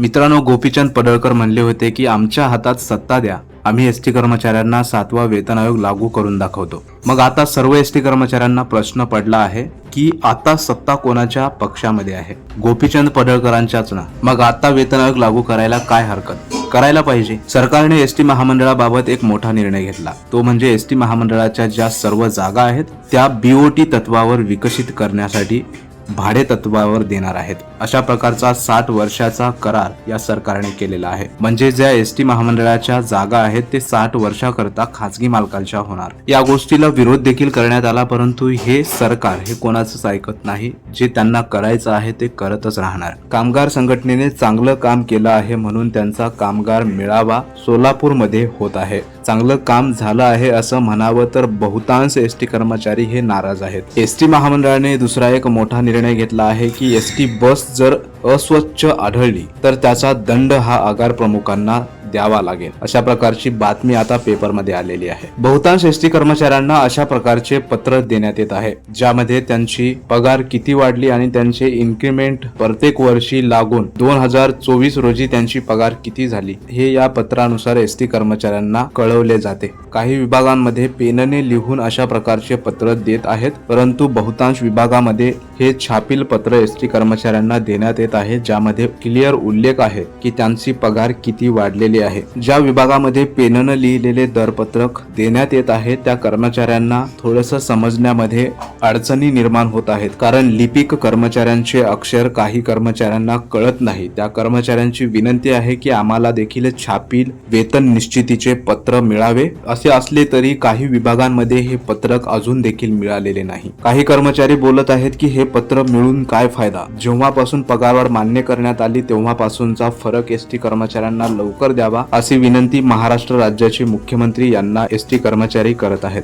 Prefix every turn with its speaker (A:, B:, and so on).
A: मित्रांनो गोपीचंद पडळकर म्हणले होते की आमच्या हातात सत्ता द्या. आम्ही एस टी कर्मचाऱ्यांना सातवा वेतन आयोग लागू करून दाखवतो. मग आता सर्व एस टी कर्मचाऱ्यांना प्रश्न पडला आहे की आता सत्ता कोणाच्या पक्षामध्ये आहे? गोपीचंद पडळकरांच्याच ना. मग आता वेतन आयोग लागू करायला काय हरकत? करायला पाहिजे. सरकारने एस टी महामंडळाबाबत एक मोठा निर्णय घेतला. तो म्हणजे एस टी महामंडळाच्या ज्या सर्व जागा आहेत त्या बीओटी तत्वावर विकसित करण्यासाठी भाडे तत्वावर देणार आहेत. अशा प्रकारचा साठ वर्षाचा करार या सरकारने केलेला आहे. म्हणजे ज्या एस टी महामंडळाच्या जागा आहेत ते साठ वर्षाकरता खासगी मालकांच्या होणार. या गोष्टीला विरोध देखील करण्यात आला परंतु हे सरकार हे कोणाचंच ऐकत नाही. जे त्यांना करायचं आहे ते करतच राहणार. कामगार संघटनेने चांगलं काम केलं आहे म्हणून त्यांचा कामगार मेळावा सोलापूरमध्ये होत आहे. चांगलं काम झालं आहे असं म्हणावं तर बहुतांश एस टी कर्मचारी हे नाराज आहेत. एस टी महामंडळाने दुसरा एक मोठा निर्णय घेतला आहे की एस टी बस जर अस्वच्छ आढळली तर त्याचा दंड हा आगार प्रमुखांना द्यावा लागेल. अशा प्रकारची बातमी आता पेपरमध्ये आलेली आहे. बहुतांश एस टी कर्मचाऱ्यांना अशा प्रकारचे पत्र देण्यात येत आहे ज्यामध्ये त्यांची पगार किती वाढली आणि त्यांचे इन्क्रिमेंट प्रत्येक वर्षी लागून दोन हजार चोवीस रोजी त्यांची पगार किती झाली हे या पत्रानुसार एस टी कर्मचाऱ्यांना कळवले जाते. काही विभागांमध्ये पेनने लिहून अशा प्रकारचे पत्र देत आहेत परंतु बहुतांश विभागामध्ये हे छापील पत्र एस टी कर्मचाऱ्यांना देण्यात येत आहे ज्यामध्ये क्लिअर उल्लेख आहे की त्यांची पगार किती वाढलेली आहे. ज्या विभागामध्ये पेननं लिहिलेले दरपत्रक देण्यात येत आहे त्या कर्मचाऱ्यांना थोडस समजण्यामध्ये अडचणी निर्माण होत आहेत कारण लिपिक कर्मचाऱ्यांचे अक्षर काही कर्मचाऱ्यांना कळत नाही. त्या कर्मचाऱ्यांची विनंती आहे की आम्हाला देखील छापील वेतन निश्चितीचे पत्र मिळावे असे असले तरी काही विभागांमध्ये हे पत्रक अजून देखील मिळालेले नाही. काही कर्मचारी बोलत आहेत की हे पत्र मिळून काय फायदा? जेव्हापासून पगारवाढ मान्य करण्यात आली तेव्हापासूनचा फरक एस टी कर्मचाऱ्यांना लवकर द्यावा अशी विनंती महाराष्ट्र राज्याचे मुख्यमंत्री यांना एस टी कर्मचारी करत आहेत.